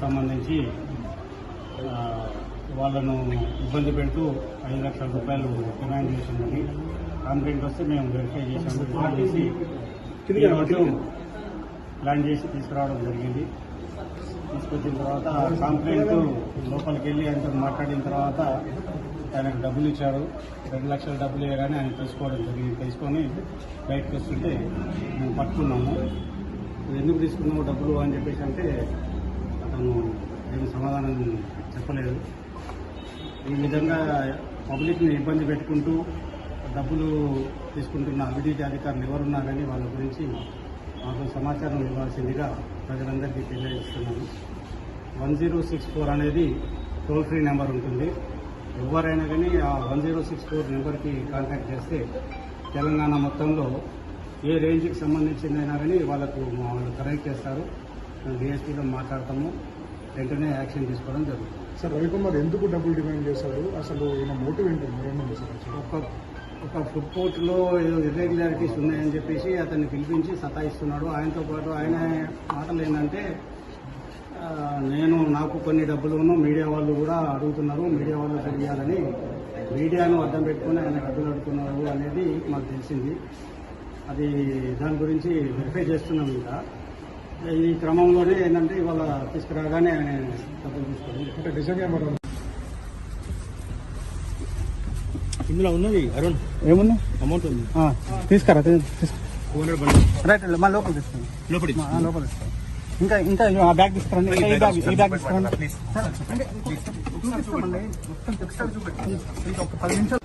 సంబంధించి వాళ్ళను ఇబ్బంది పెడుతూ ఐదు లక్షల రూపాయలు డిమాండ్ చేసిందని కంప్లైంట్ వస్తే మేము వెరిఫై చేసాము. వెరిఫై చేసి ఈరోజు ప్లాన్ చేసి తీసుకురావడం జరిగింది. తీసుకొచ్చిన తర్వాత కంప్లైంట్ లోపలికి వెళ్ళి ఆయనతో మాట్లాడిన తర్వాత ఆయనకు డబ్బులు ఇచ్చారు. రెండు లక్షల డబ్బులు ఇవ్వగానే ఆయన తీసుకోవడం జరిగింది. తీసుకొని బయటకు వస్తుంటే మేము పట్టుకున్నాము. "నువ్వు ఎందుకు తీసుకున్నావు డబ్బులు? అని చెప్పేసి అంటే సమాధానం చెప్పలేదు. ఈ విధంగా పబ్లిక్ని ఇబ్బంది పెట్టుకుంటూ డబ్బులు తీసుకుంటున్న అభివృద్ధి అధికారులు ఎవరున్నారని వాళ్ళ గురించి మాకు సమాచారం ఇవ్వాల్సిందిగా ప్రజలందరికీ తెలియజేస్తున్నాను. వన్ జీరో సిక్స్ ఫోర్ అనేది టోల్ ఫ్రీ నెంబర్ ఉంటుంది. ఎవరైనా కానీ ఆ వన్ జీరో సిక్స్ ఫోర్ నెంబర్కి కాంటాక్ట్ చేస్తే తెలంగాణ మొత్తంలో ఏ రేంజ్కి సంబంధించిందైనా కానీ వాళ్ళకు వాళ్ళు కనెక్ట్ చేస్తారు. మేము డిఎస్పీలో మాట్లాడతాము. వెంటనే యాక్షన్ తీసుకోవడం జరుగుతుంది. సార్ రవికుమార్ ఎందుకు డబ్బులు డిమాండ్ చేశాడు అసలు ఈయన మోటివ్ ఏంటి? ఒక ఒక ఫుడ్ కోర్టులో ఏదో ఇర్రెగ్యులారిటీస్ ఉన్నాయని చెప్పేసి అతన్ని పిలిపించి సతాయిస్తున్నాడు. ఆయనతో పాటు ఆయన మాటలు ఏంటంటే నేను నాకు కొన్ని డబ్బులు ఉన్న మీడియా వాళ్ళు కూడా అడుగుతున్నారు. మీడియా వాళ్ళు తెలియాలని. మీడియాను అడ్డం పెట్టుకుని ఆయన డబ్బులు అడుగుతున్నారు అనేది మాకు తెలిసింది. అది దాని గురించి వెరిఫై చేస్తున్నాం ఇంకా. ఈ క్రమంలోనే ఏంటంటే ఇవాళ తీసుకురాగానే డబ్బులు అంటే మరి ఇందులో ఉన్నది అరుణ్. ఏమున్నా అమౌంట్ ఉంది. తీసుకురా రైట్ మా లోపల తీసుకురా. లోపలి లోపల. ఇంకా ఇంకా ఆ బ్యాగ్ తీసుకురండి ఈ బ్యాగ్ ఈ బ్యాగ్ తీసుకురండి మొత్తం ఒకసారి చూపెట్టండి ఇంకా ఒక పది నిమిషాలు